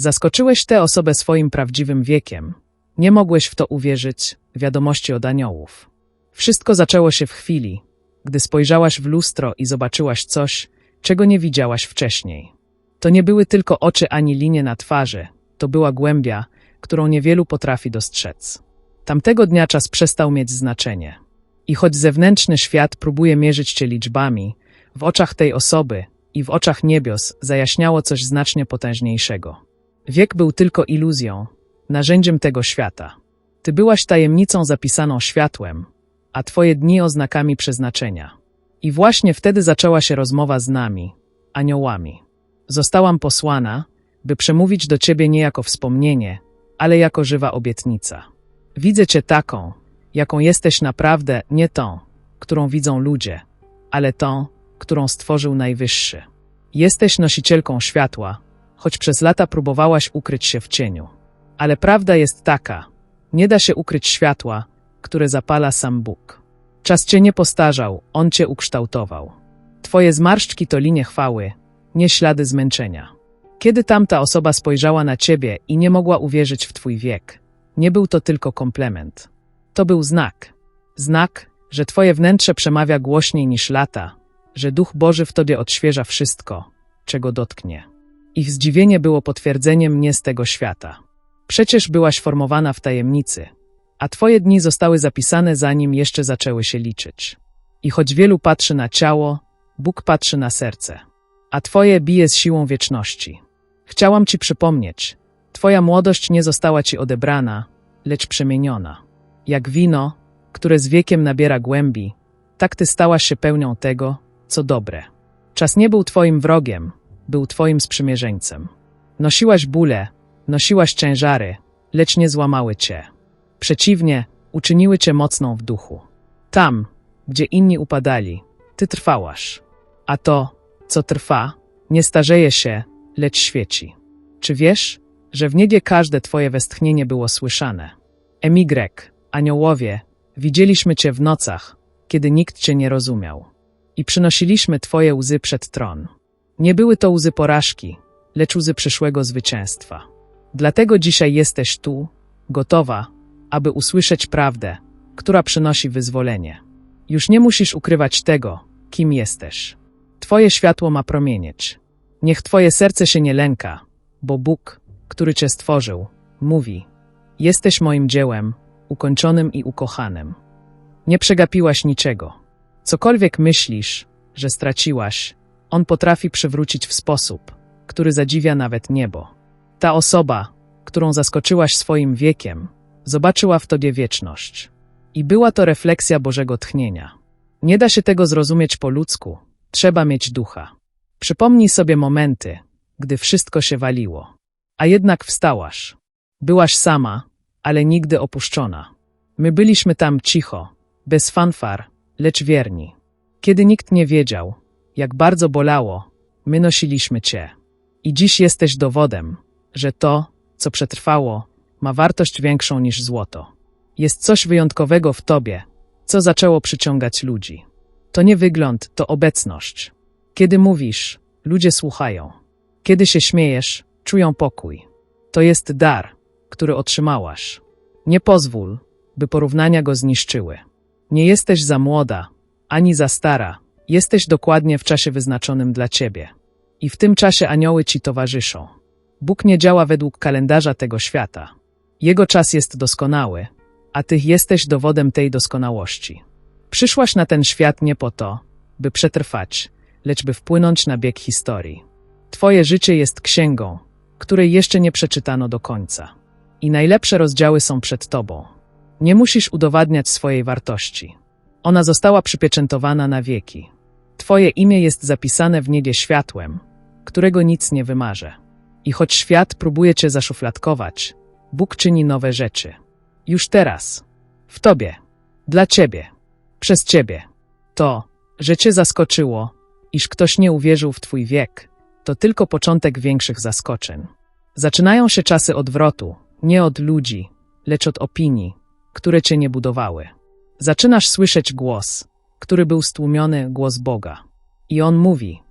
Zaskoczyłeś tę osobę swoim prawdziwym wiekiem. Nie mogłeś w to uwierzyć, wiadomości od aniołów. Wszystko zaczęło się w chwili, gdy spojrzałaś w lustro i zobaczyłaś coś, czego nie widziałaś wcześniej. To nie były tylko oczy ani linie na twarzy, to była głębia, którą niewielu potrafi dostrzec. Tamtego dnia czas przestał mieć znaczenie. I choć zewnętrzny świat próbuje mierzyć cię liczbami, w oczach tej osoby i w oczach niebios zajaśniało coś znacznie potężniejszego. Wiek był tylko iluzją, narzędziem tego świata. Ty byłaś tajemnicą zapisaną światłem, a twoje dni oznakami przeznaczenia. I właśnie wtedy zaczęła się rozmowa z nami, aniołami. Zostałam posłana, by przemówić do ciebie nie jako wspomnienie, ale jako żywa obietnica. Widzę cię taką, jaką jesteś naprawdę, nie tą, którą widzą ludzie, ale tą, którą stworzył Najwyższy. Jesteś nosicielką światła, choć przez lata próbowałaś ukryć się w cieniu. Ale prawda jest taka: nie da się ukryć światła, które zapala sam Bóg. Czas cię nie postarzał, on cię ukształtował. Twoje zmarszczki to linie chwały, nie ślady zmęczenia. Kiedy tamta osoba spojrzała na ciebie i nie mogła uwierzyć w twój wiek, nie był to tylko komplement. To był znak. Znak, że twoje wnętrze przemawia głośniej niż lata, że Duch Boży w tobie odświeża wszystko, czego dotknie. Ich zdziwienie było potwierdzeniem nie z tego świata. Przecież byłaś formowana w tajemnicy, a twoje dni zostały zapisane zanim jeszcze zaczęły się liczyć. I choć wielu patrzy na ciało, Bóg patrzy na serce, a twoje bije z siłą wieczności. Chciałam ci przypomnieć, twoja młodość nie została ci odebrana, lecz przemieniona. Jak wino, które z wiekiem nabiera głębi, tak ty stałaś się pełnią tego, co dobre. Czas nie był twoim wrogiem, był twoim sprzymierzeńcem. Nosiłaś bóle, nosiłaś ciężary, lecz nie złamały cię. Przeciwnie, uczyniły cię mocną w duchu. Tam, gdzie inni upadali, ty trwałaś. A to, co trwa, nie starzeje się, lecz świeci. Czy wiesz, że w niebie każde twoje westchnienie było słyszane? Emigrek, aniołowie, widzieliśmy cię w nocach, kiedy nikt cię nie rozumiał. I przynosiliśmy twoje łzy przed tron. Nie były to łzy porażki, lecz łzy przyszłego zwycięstwa. Dlatego dzisiaj jesteś tu, gotowa, aby usłyszeć prawdę, która przynosi wyzwolenie. Już nie musisz ukrywać tego, kim jesteś. Twoje światło ma promienieć. Niech Twoje serce się nie lęka, bo Bóg, który Cię stworzył, mówi: Jesteś moim dziełem, ukończonym i ukochanym. Nie przegapiłaś niczego. Cokolwiek myślisz, że straciłaś, On potrafi przywrócić w sposób, który zadziwia nawet niebo. Ta osoba, którą zaskoczyłaś swoim wiekiem, zobaczyła w Tobie wieczność. I była to refleksja Bożego tchnienia. Nie da się tego zrozumieć po ludzku, trzeba mieć ducha. Przypomnij sobie momenty, gdy wszystko się waliło. A jednak wstałaś. Byłaś sama, ale nigdy opuszczona. My byliśmy tam cicho, bez fanfar, lecz wierni. Kiedy nikt nie wiedział, jak bardzo bolało, my nosiliśmy cię. I dziś jesteś dowodem, że to, co przetrwało, ma wartość większą niż złoto. Jest coś wyjątkowego w tobie, co zaczęło przyciągać ludzi. To nie wygląd, to obecność. Kiedy mówisz, ludzie słuchają. Kiedy się śmiejesz, czują pokój. To jest dar, który otrzymałaś. Nie pozwól, by porównania go zniszczyły. Nie jesteś za młoda, ani za stara, jesteś dokładnie w czasie wyznaczonym dla ciebie. I w tym czasie anioły ci towarzyszą. Bóg nie działa według kalendarza tego świata. Jego czas jest doskonały, a ty jesteś dowodem tej doskonałości. Przyszłaś na ten świat nie po to, by przetrwać, lecz by wpłynąć na bieg historii. Twoje życie jest księgą, której jeszcze nie przeczytano do końca. I najlepsze rozdziały są przed tobą. Nie musisz udowadniać swojej wartości. Ona została przypieczętowana na wieki. Twoje imię jest zapisane w niebie światłem, którego nic nie wymarze. I choć świat próbuje cię zaszufladkować, Bóg czyni nowe rzeczy. Już teraz. W tobie. Dla ciebie. Przez ciebie. To, że cię zaskoczyło, iż ktoś nie uwierzył w twój wiek, to tylko początek większych zaskoczeń. Zaczynają się czasy odwrotu, nie od ludzi, lecz od opinii, które cię nie budowały. Zaczynasz słyszeć głos, który był stłumiony, głos Boga. I on mówi: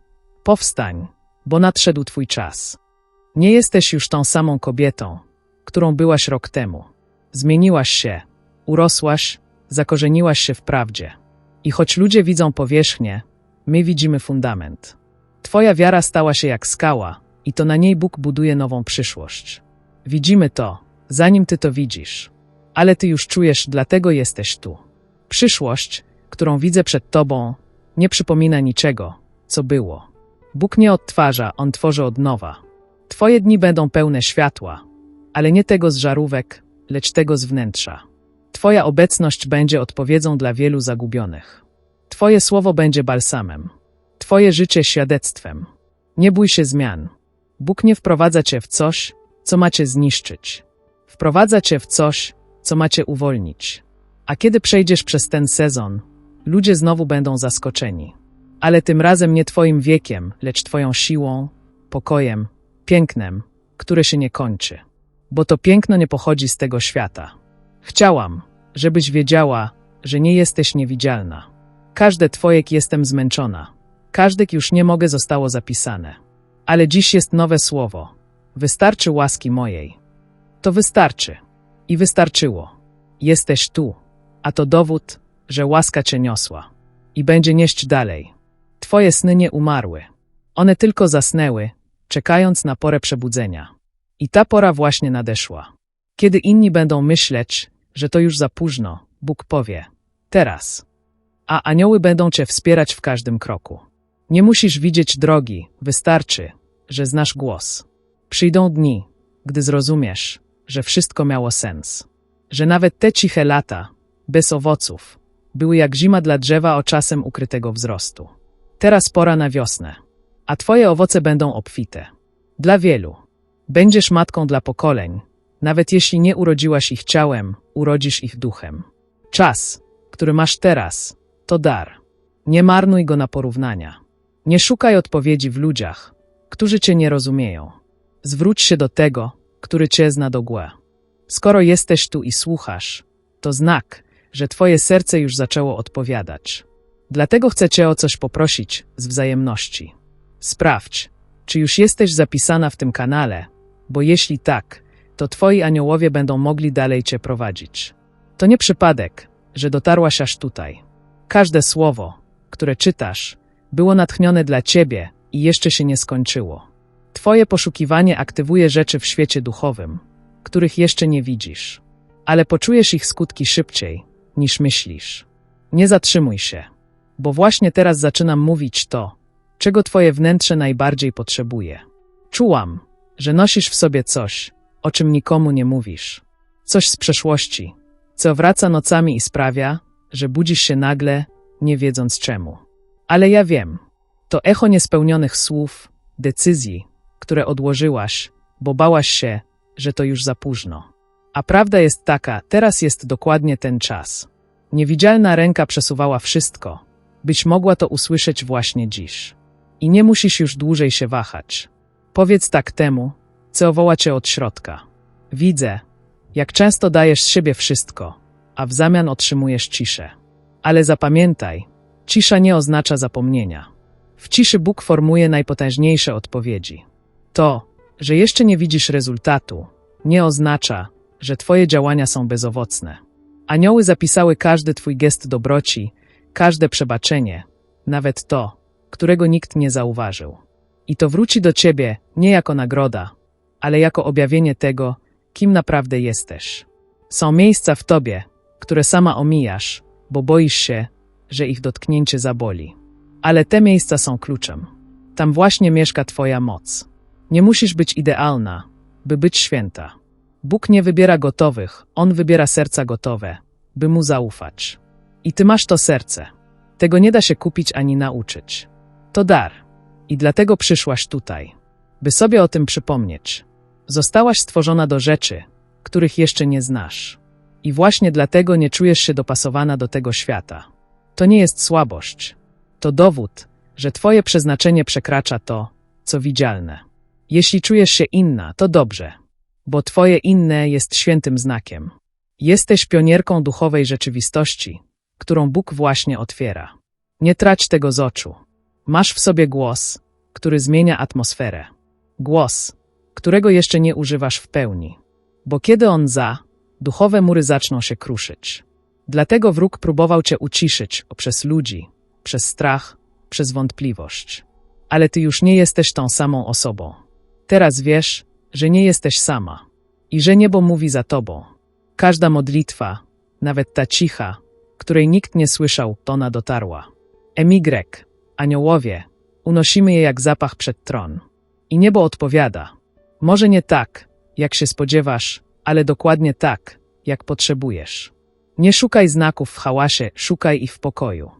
Powstań, bo nadszedł twój czas. Nie jesteś już tą samą kobietą, którą byłaś rok temu. Zmieniłaś się, urosłaś, zakorzeniłaś się w prawdzie. I choć ludzie widzą powierzchnię, my widzimy fundament. Twoja wiara stała się jak skała, i to na niej Bóg buduje nową przyszłość. Widzimy to, zanim ty to widzisz. Ale ty już czujesz, dlatego jesteś tu. Przyszłość, którą widzę przed tobą, nie przypomina niczego, co było. Bóg nie odtwarza, on tworzy od nowa. Twoje dni będą pełne światła, ale nie tego z żarówek, lecz tego z wnętrza. Twoja obecność będzie odpowiedzią dla wielu zagubionych. Twoje słowo będzie balsamem. Twoje życie świadectwem. Nie bój się zmian. Bóg nie wprowadza cię w coś, co macie zniszczyć. Wprowadza cię w coś, co macie uwolnić. A kiedy przejdziesz przez ten sezon, ludzie znowu będą zaskoczeni. Ale tym razem nie Twoim wiekiem, lecz Twoją siłą, pokojem, pięknem, które się nie kończy. Bo to piękno nie pochodzi z tego świata. Chciałam, żebyś wiedziała, że nie jesteś niewidzialna. Każde Twojek jestem zmęczona. Każdek już nie mogę zostało zapisane. Ale dziś jest nowe słowo. Wystarczy łaski mojej. To wystarczy. I wystarczyło. Jesteś tu, a to dowód, że łaska cię niosła. I będzie nieść dalej. Twoje sny nie umarły. One tylko zasnęły, czekając na porę przebudzenia. I ta pora właśnie nadeszła. Kiedy inni będą myśleć, że to już za późno, Bóg powie: Teraz. A anioły będą cię wspierać w każdym kroku. Nie musisz widzieć drogi, wystarczy, że znasz głos. Przyjdą dni, gdy zrozumiesz, że wszystko miało sens. Że nawet te ciche lata, bez owoców, były jak zima dla drzewa o czasem ukrytego wzrostu. Teraz pora na wiosnę, a twoje owoce będą obfite. Dla wielu. Będziesz matką dla pokoleń, nawet jeśli nie urodziłaś ich ciałem, urodzisz ich duchem. Czas, który masz teraz, to dar. Nie marnuj go na porównania. Nie szukaj odpowiedzi w ludziach, którzy cię nie rozumieją. Zwróć się do tego, który cię zna do głę. Skoro jesteś tu i słuchasz, to znak, że twoje serce już zaczęło odpowiadać. Dlatego chcę cię o coś poprosić z wzajemności. Sprawdź, czy już jesteś zapisana w tym kanale, bo jeśli tak, to twoi aniołowie będą mogli dalej cię prowadzić. To nie przypadek, że dotarłaś aż tutaj. Każde słowo, które czytasz, było natchnione dla ciebie i jeszcze się nie skończyło. Twoje poszukiwanie aktywuje rzeczy w świecie duchowym, których jeszcze nie widzisz, ale poczujesz ich skutki szybciej, niż myślisz. Nie zatrzymuj się, bo właśnie teraz zaczynam mówić to, czego twoje wnętrze najbardziej potrzebuje. Czułam, że nosisz w sobie coś, o czym nikomu nie mówisz. Coś z przeszłości, co wraca nocami i sprawia, że budzisz się nagle, nie wiedząc czemu. Ale ja wiem, to echo niespełnionych słów, decyzji, które odłożyłaś, bo bałaś się, że to już za późno. A prawda jest taka, teraz jest dokładnie ten czas. Niewidzialna ręka przesuwała wszystko, byś mogła to usłyszeć właśnie dziś. I nie musisz już dłużej się wahać. Powiedz tak temu, co woła cię od środka. Widzę, jak często dajesz z siebie wszystko, a w zamian otrzymujesz ciszę. Ale zapamiętaj, cisza nie oznacza zapomnienia. W ciszy Bóg formuje najpotężniejsze odpowiedzi. To, że jeszcze nie widzisz rezultatu, nie oznacza, że Twoje działania są bezowocne. Anioły zapisały każdy Twój gest dobroci, każde przebaczenie, nawet to, którego nikt nie zauważył. I to wróci do Ciebie nie jako nagroda, ale jako objawienie tego, kim naprawdę jesteś. Są miejsca w Tobie, które sama omijasz, bo boisz się, że ich dotknięcie zaboli. Ale te miejsca są kluczem. Tam właśnie mieszka Twoja moc. Nie musisz być idealna, by być święta. Bóg nie wybiera gotowych, On wybiera serca gotowe, by Mu zaufać. I Ty masz to serce. Tego nie da się kupić ani nauczyć. To dar. I dlatego przyszłaś tutaj, by sobie o tym przypomnieć. Zostałaś stworzona do rzeczy, których jeszcze nie znasz. I właśnie dlatego nie czujesz się dopasowana do tego świata. To nie jest słabość. To dowód, że Twoje przeznaczenie przekracza to, co widzialne. Jeśli czujesz się inna, to dobrze, bo Twoje inne jest świętym znakiem. Jesteś pionierką duchowej rzeczywistości, którą Bóg właśnie otwiera. Nie trać tego z oczu. Masz w sobie głos, który zmienia atmosferę. Głos, którego jeszcze nie używasz w pełni. Bo kiedy on za, duchowe mury zaczną się kruszyć. Dlatego wróg próbował cię uciszyć poprzez ludzi, przez strach, przez wątpliwość. Ale ty już nie jesteś tą samą osobą. Teraz wiesz, że nie jesteś sama i że niebo mówi za tobą. Każda modlitwa, nawet ta cicha, której nikt nie słyszał, ona dotarła. Emigrek, aniołowie, unosimy je jak zapach przed tron. I niebo odpowiada. Może nie tak, jak się spodziewasz, ale dokładnie tak, jak potrzebujesz. Nie szukaj znaków w hałasie, szukaj ich w pokoju.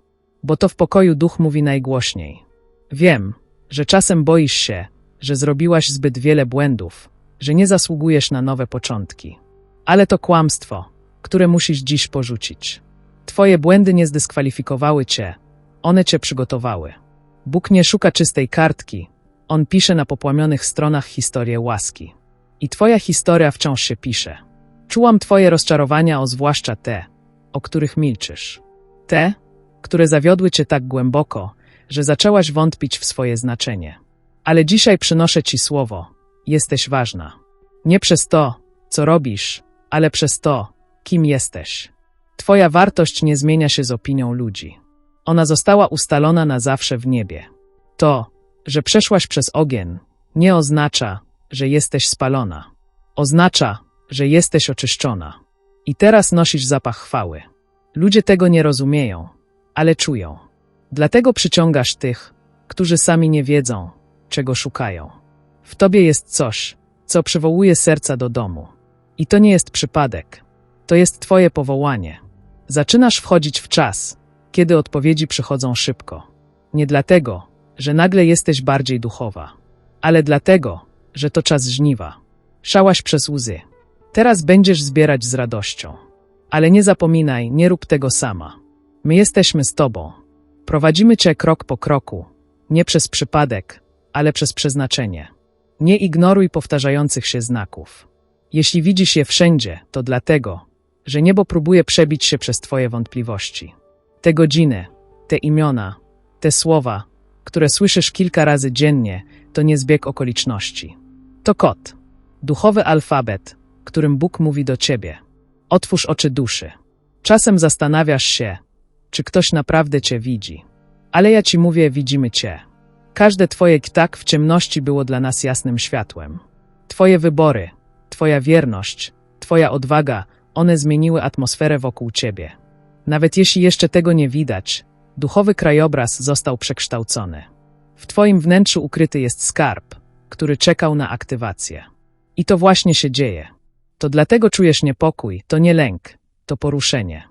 Bo to w pokoju duch mówi najgłośniej. Wiem, że czasem boisz się, że zrobiłaś zbyt wiele błędów, że nie zasługujesz na nowe początki. Ale to kłamstwo, które musisz dziś porzucić. Twoje błędy nie zdyskwalifikowały cię, one cię przygotowały. Bóg nie szuka czystej kartki, on pisze na popłamionych stronach historię łaski. I twoja historia wciąż się pisze. Czułam twoje rozczarowania, o zwłaszcza te, o których milczysz. Te, które zawiodły cię tak głęboko, że zaczęłaś wątpić w swoje znaczenie. Ale dzisiaj przynoszę ci słowo. Jesteś ważna. Nie przez to, co robisz, ale przez to, kim jesteś. Twoja wartość nie zmienia się z opinią ludzi. Ona została ustalona na zawsze w niebie. To, że przeszłaś przez ogień, nie oznacza, że jesteś spalona. Oznacza, że jesteś oczyszczona. I teraz nosisz zapach chwały. Ludzie tego nie rozumieją, ale czują. Dlatego przyciągasz tych, którzy sami nie wiedzą, czego szukają. W tobie jest coś, co przywołuje serca do domu. I to nie jest przypadek. To jest twoje powołanie. Zaczynasz wchodzić w czas, kiedy odpowiedzi przychodzą szybko. Nie dlatego, że nagle jesteś bardziej duchowa, ale dlatego, że to czas żniwa. Szałaś przez łzy. Teraz będziesz zbierać z radością. Ale nie zapominaj, nie rób tego sama. My jesteśmy z Tobą. Prowadzimy Cię krok po kroku, nie przez przypadek, ale przez przeznaczenie. Nie ignoruj powtarzających się znaków. Jeśli widzisz je wszędzie, to dlatego, że niebo próbuje przebić się przez Twoje wątpliwości. Te godziny, te imiona, te słowa, które słyszysz kilka razy dziennie, to nie zbieg okoliczności. To kod, duchowy alfabet, którym Bóg mówi do ciebie. Otwórz oczy duszy. Czasem zastanawiasz się, czy ktoś naprawdę cię widzi. Ale ja ci mówię, widzimy cię. Każde twoje tak w ciemności było dla nas jasnym światłem. Twoje wybory, twoja wierność, twoja odwaga, one zmieniły atmosferę wokół ciebie. Nawet jeśli jeszcze tego nie widać, duchowy krajobraz został przekształcony. W twoim wnętrzu ukryty jest skarb, który czekał na aktywację. I to właśnie się dzieje. To dlatego czujesz niepokój, to nie lęk, to poruszenie.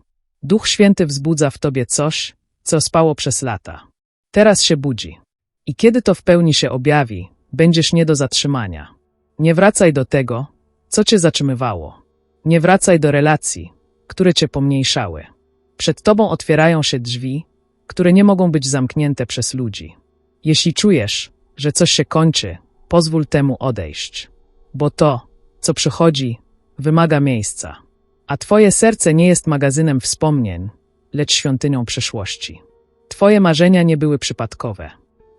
Duch Święty wzbudza w tobie coś, co spało przez lata. Teraz się budzi. I kiedy to w pełni się objawi, będziesz nie do zatrzymania. Nie wracaj do tego, co cię zatrzymywało. Nie wracaj do relacji, które cię pomniejszały. Przed tobą otwierają się drzwi, które nie mogą być zamknięte przez ludzi. Jeśli czujesz, że coś się kończy, pozwól temu odejść. Bo to, co przychodzi, wymaga miejsca. A twoje serce nie jest magazynem wspomnień, lecz świątynią przyszłości. Twoje marzenia nie były przypadkowe.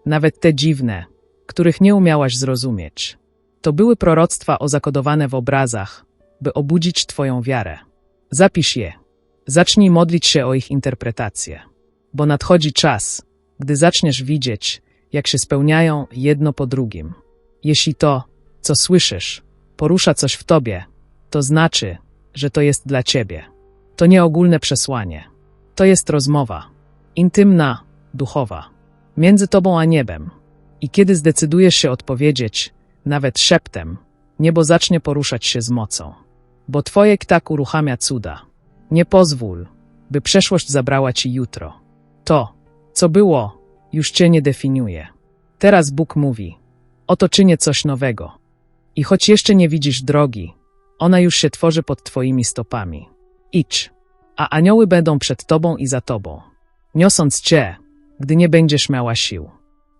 Nawet te dziwne, których nie umiałaś zrozumieć. To były proroctwa ozakodowane w obrazach, by obudzić Twoją wiarę. Zapisz je. Zacznij modlić się o ich interpretację. Bo nadchodzi czas, gdy zaczniesz widzieć, jak się spełniają jedno po drugim. Jeśli to, co słyszysz, porusza coś w tobie, to znaczy, że to jest dla ciebie. To nie ogólne przesłanie. To jest rozmowa. Intymna, duchowa. Między tobą a niebem. I kiedy zdecydujesz się odpowiedzieć, nawet szeptem, niebo zacznie poruszać się z mocą. Bo twoje tak uruchamia cuda. Nie pozwól, by przeszłość zabrała ci jutro. To, co było, już cię nie definiuje. Teraz Bóg mówi: Oto czynię coś nowego. I choć jeszcze nie widzisz drogi, ona już się tworzy pod twoimi stopami. Idź, a anioły będą przed tobą i za tobą, niosąc cię, gdy nie będziesz miała sił.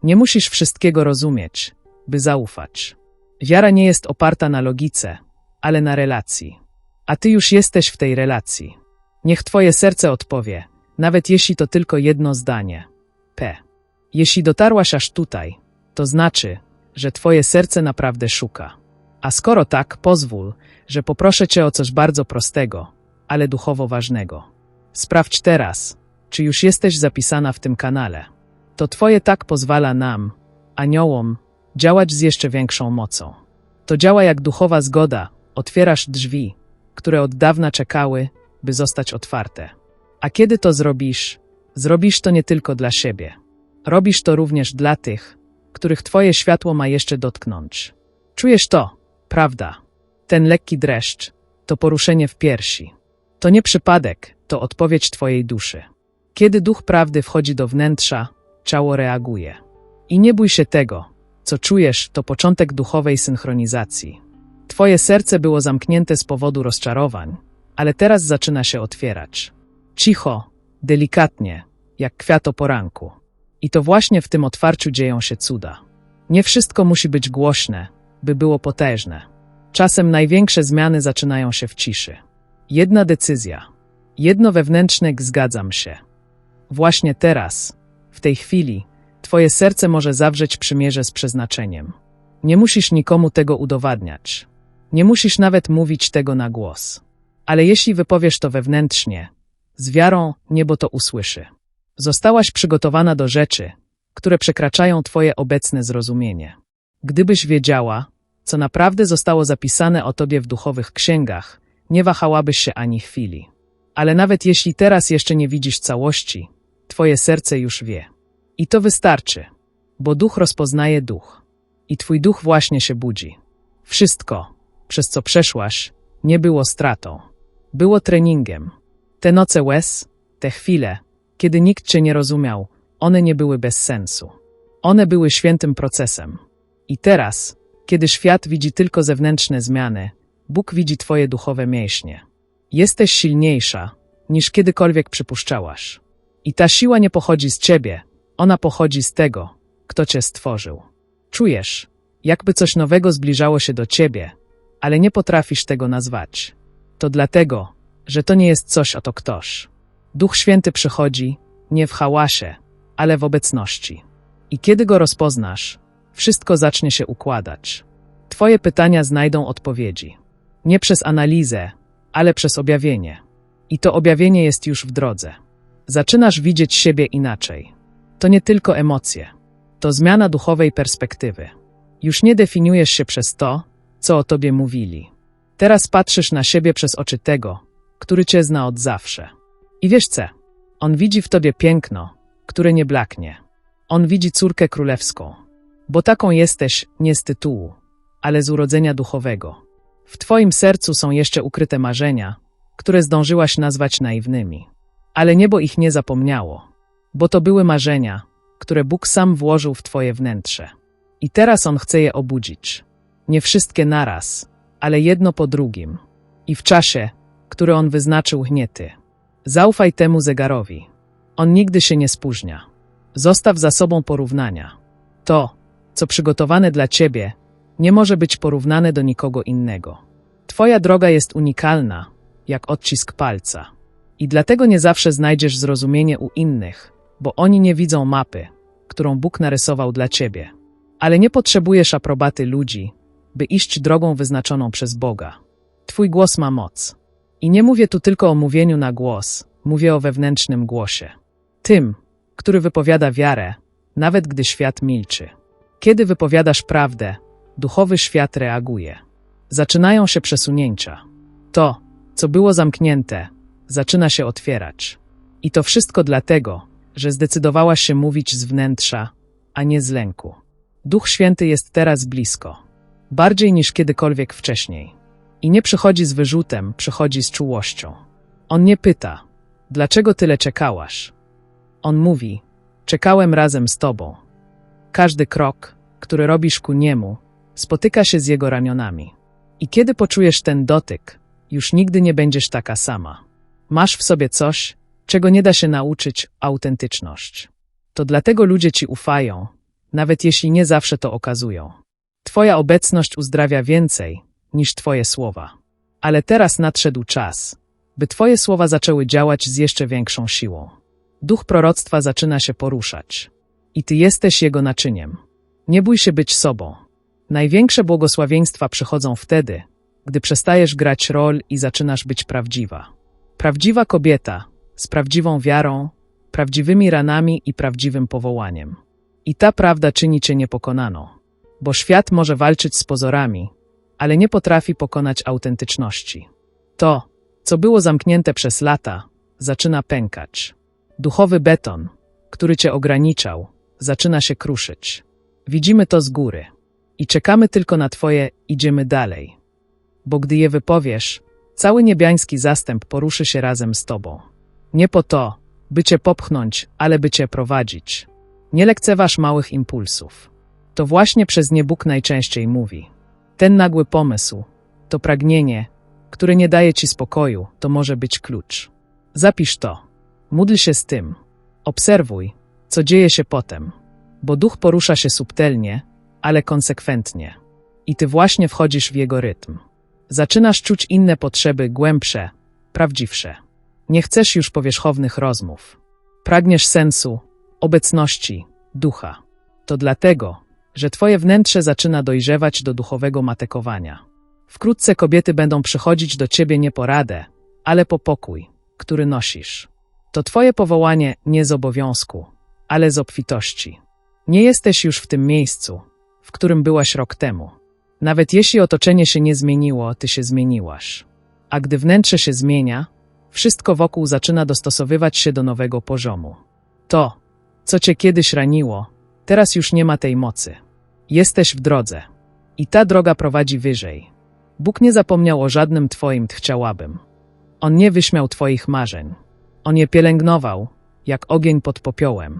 Nie musisz wszystkiego rozumieć, by zaufać. Wiara nie jest oparta na logice, ale na relacji. A ty już jesteś w tej relacji. Niech twoje serce odpowie, nawet jeśli to tylko jedno zdanie. P. Jeśli dotarłaś aż tutaj, to znaczy, że twoje serce naprawdę szuka. A skoro tak, pozwól, że poproszę cię o coś bardzo prostego, ale duchowo ważnego. Sprawdź teraz, czy już jesteś zapisana w tym kanale. To twoje tak pozwala nam, aniołom, działać z jeszcze większą mocą. To działa jak duchowa zgoda, otwierasz drzwi, które od dawna czekały, by zostać otwarte. A kiedy to zrobisz, zrobisz to nie tylko dla siebie. Robisz to również dla tych, których twoje światło ma jeszcze dotknąć. Czujesz to, prawda? Ten lekki dreszcz, to poruszenie w piersi. To nie przypadek, to odpowiedź twojej duszy. Kiedy duch prawdy wchodzi do wnętrza, ciało reaguje. I nie bój się tego, co czujesz, to początek duchowej synchronizacji. Twoje serce było zamknięte z powodu rozczarowań, ale teraz zaczyna się otwierać. Cicho, delikatnie, jak kwiat o poranku. I to właśnie w tym otwarciu dzieją się cuda. Nie wszystko musi być głośne, by było potężne. Czasem największe zmiany zaczynają się w ciszy. Jedna decyzja, jedno wewnętrzne zgadzam się. Właśnie teraz, w tej chwili, Twoje serce może zawrzeć przymierze z przeznaczeniem. Nie musisz nikomu tego udowadniać. Nie musisz nawet mówić tego na głos. Ale jeśli wypowiesz to wewnętrznie, z wiarą niebo to usłyszy. Zostałaś przygotowana do rzeczy, które przekraczają Twoje obecne zrozumienie. Gdybyś wiedziała, co naprawdę zostało zapisane o Tobie w duchowych księgach, nie wahałabyś się ani chwili. Ale nawet jeśli teraz jeszcze nie widzisz całości, Twoje serce już wie. I to wystarczy, bo duch rozpoznaje duch. I Twój duch właśnie się budzi. Wszystko, przez co przeszłaś, nie było stratą. Było treningiem. Te noce łez, te chwile, kiedy nikt Cię nie rozumiał, one nie były bez sensu. One były świętym procesem. I teraz, kiedy świat widzi tylko zewnętrzne zmiany, Bóg widzi Twoje duchowe mięśnie. Jesteś silniejsza, niż kiedykolwiek przypuszczałaś. I ta siła nie pochodzi z Ciebie, ona pochodzi z tego, kto Cię stworzył. Czujesz, jakby coś nowego zbliżało się do Ciebie, ale nie potrafisz tego nazwać. To dlatego, że to nie jest coś, a to ktoś. Duch Święty przychodzi nie w hałasie, ale w obecności. I kiedy go rozpoznasz, wszystko zacznie się układać. Twoje pytania znajdą odpowiedzi. Nie przez analizę, ale przez objawienie. I to objawienie jest już w drodze. Zaczynasz widzieć siebie inaczej. To nie tylko emocje. To zmiana duchowej perspektywy. Już nie definiujesz się przez to, co o tobie mówili. Teraz patrzysz na siebie przez oczy tego, który cię zna od zawsze. I wiesz co? On widzi w tobie piękno, które nie blaknie. On widzi córkę królewską, bo taką jesteś nie z tytułu, ale z urodzenia duchowego. W twoim sercu są jeszcze ukryte marzenia, które zdążyłaś nazwać naiwnymi. Ale niebo ich nie zapomniało, bo to były marzenia, które Bóg sam włożył w twoje wnętrze. I teraz On chce je obudzić. Nie wszystkie naraz, ale jedno po drugim. I w czasie, który On wyznaczył, nie ty. Zaufaj temu zegarowi. On nigdy się nie spóźnia. Zostaw za sobą porównania. To, co przygotowane dla ciebie, nie może być porównane do nikogo innego. Twoja droga jest unikalna, jak odcisk palca. I dlatego nie zawsze znajdziesz zrozumienie u innych, bo oni nie widzą mapy, którą Bóg narysował dla ciebie. Ale nie potrzebujesz aprobaty ludzi, by iść drogą wyznaczoną przez Boga. Twój głos ma moc. I nie mówię tu tylko o mówieniu na głos, mówię o wewnętrznym głosie. Tym, który wypowiada wiarę, nawet gdy świat milczy. Kiedy wypowiadasz prawdę, duchowy świat reaguje. Zaczynają się przesunięcia. To, co było zamknięte, zaczyna się otwierać. I to wszystko dlatego, że zdecydowałaś się mówić z wnętrza, a nie z lęku. Duch Święty jest teraz blisko, bardziej niż kiedykolwiek wcześniej. I nie przychodzi z wyrzutem, przychodzi z czułością. On nie pyta, dlaczego tyle czekałaś. On mówi, czekałem razem z tobą. Każdy krok, który robisz ku niemu, spotyka się z jego ramionami. I kiedy poczujesz ten dotyk, już nigdy nie będziesz taka sama. Masz w sobie coś, czego nie da się nauczyć autentyczność. To dlatego ludzie ci ufają, nawet jeśli nie zawsze to okazują. Twoja obecność uzdrawia więcej niż Twoje słowa. Ale teraz nadszedł czas, by Twoje słowa zaczęły działać z jeszcze większą siłą. Duch proroctwa zaczyna się poruszać. I Ty jesteś jego naczyniem. Nie bój się być sobą. Największe błogosławieństwa przychodzą wtedy, gdy przestajesz grać rol i zaczynasz być prawdziwa. Prawdziwa kobieta, z prawdziwą wiarą, prawdziwymi ranami i prawdziwym powołaniem. I ta prawda czyni cię niepokonaną, bo świat może walczyć z pozorami, ale nie potrafi pokonać autentyczności. To, co było zamknięte przez lata, zaczyna pękać. Duchowy beton, który cię ograniczał, zaczyna się kruszyć. Widzimy to z góry i czekamy tylko na Twoje idziemy dalej. Bo gdy je wypowiesz, cały niebiański zastęp poruszy się razem z Tobą. Nie po to, by Cię popchnąć, ale by Cię prowadzić. Nie lekceważ małych impulsów. To właśnie przez nie Bóg najczęściej mówi. Ten nagły pomysł, to pragnienie, które nie daje Ci spokoju, to może być klucz. Zapisz to. Módl się z tym. Obserwuj, co dzieje się potem. Bo duch porusza się subtelnie, ale konsekwentnie. I ty właśnie wchodzisz w jego rytm. Zaczynasz czuć inne potrzeby, głębsze, prawdziwsze. Nie chcesz już powierzchownych rozmów. Pragniesz sensu, obecności, ducha. To dlatego, że twoje wnętrze zaczyna dojrzewać do duchowego matekowania. Wkrótce kobiety będą przychodzić do ciebie nie po radę, ale po pokój, który nosisz. To twoje powołanie nie z obowiązku, ale z obfitości. Nie jesteś już w tym miejscu, w którym byłaś rok temu. Nawet jeśli otoczenie się nie zmieniło, ty się zmieniłaś. A gdy wnętrze się zmienia, wszystko wokół zaczyna dostosowywać się do nowego poziomu. To, co cię kiedyś raniło, teraz już nie ma tej mocy. Jesteś w drodze. I ta droga prowadzi wyżej. Bóg nie zapomniał o żadnym twoim chciałabym. On nie wyśmiał twoich marzeń. On je pielęgnował, jak ogień pod popiołem.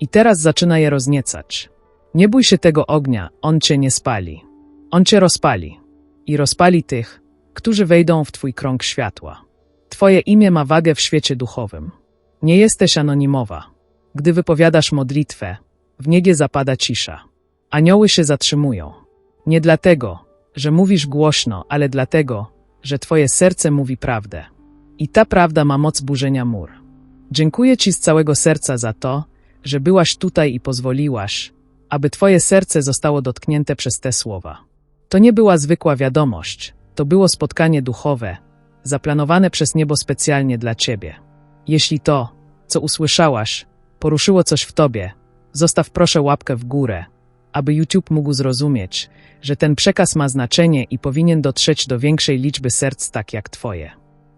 I teraz zaczyna je rozniecać. Nie bój się tego ognia, on cię nie spali. On cię rozpali. I rozpali tych, którzy wejdą w twój krąg światła. Twoje imię ma wagę w świecie duchowym. Nie jesteś anonimowa. Gdy wypowiadasz modlitwę, w niebie zapada cisza. Anioły się zatrzymują. Nie dlatego, że mówisz głośno, ale dlatego, że twoje serce mówi prawdę. I ta prawda ma moc burzenia mur. Dziękuję ci z całego serca za to, że byłaś tutaj i pozwoliłaś, aby Twoje serce zostało dotknięte przez te słowa. To nie była zwykła wiadomość, to było spotkanie duchowe, zaplanowane przez niebo specjalnie dla Ciebie. Jeśli to, co usłyszałaś, poruszyło coś w Tobie, zostaw proszę łapkę w górę, aby YouTube mógł zrozumieć, że ten przekaz ma znaczenie i powinien dotrzeć do większej liczby serc tak jak Twoje.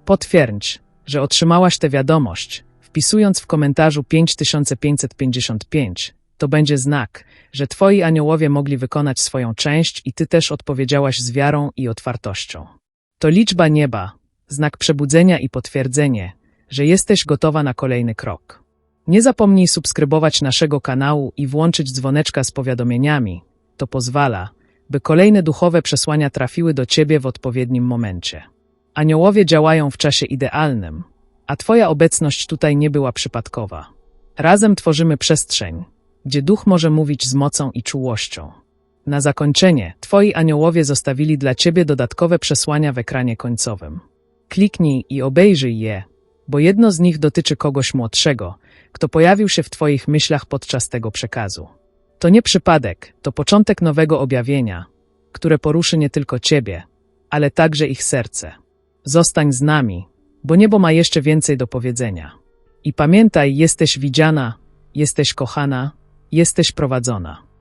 Potwierdź, że otrzymałaś tę wiadomość, wpisując w komentarzu 5555 to będzie znak, że Twoi aniołowie mogli wykonać swoją część i Ty też odpowiedziałaś z wiarą i otwartością. To liczba nieba, znak przebudzenia i potwierdzenie, że jesteś gotowa na kolejny krok. Nie zapomnij subskrybować naszego kanału i włączyć dzwoneczka z powiadomieniami. To pozwala, by kolejne duchowe przesłania trafiły do Ciebie w odpowiednim momencie. Aniołowie działają w czasie idealnym, a Twoja obecność tutaj nie była przypadkowa. Razem tworzymy przestrzeń, gdzie duch może mówić z mocą i czułością. Na zakończenie, Twoi aniołowie zostawili dla Ciebie dodatkowe przesłania w ekranie końcowym. Kliknij i obejrzyj je, bo jedno z nich dotyczy kogoś młodszego, kto pojawił się w Twoich myślach podczas tego przekazu. To nie przypadek, to początek nowego objawienia, które poruszy nie tylko Ciebie, ale także ich serce. Zostań z nami, bo niebo ma jeszcze więcej do powiedzenia. I pamiętaj, jesteś widziana, jesteś kochana, jesteś prowadzona.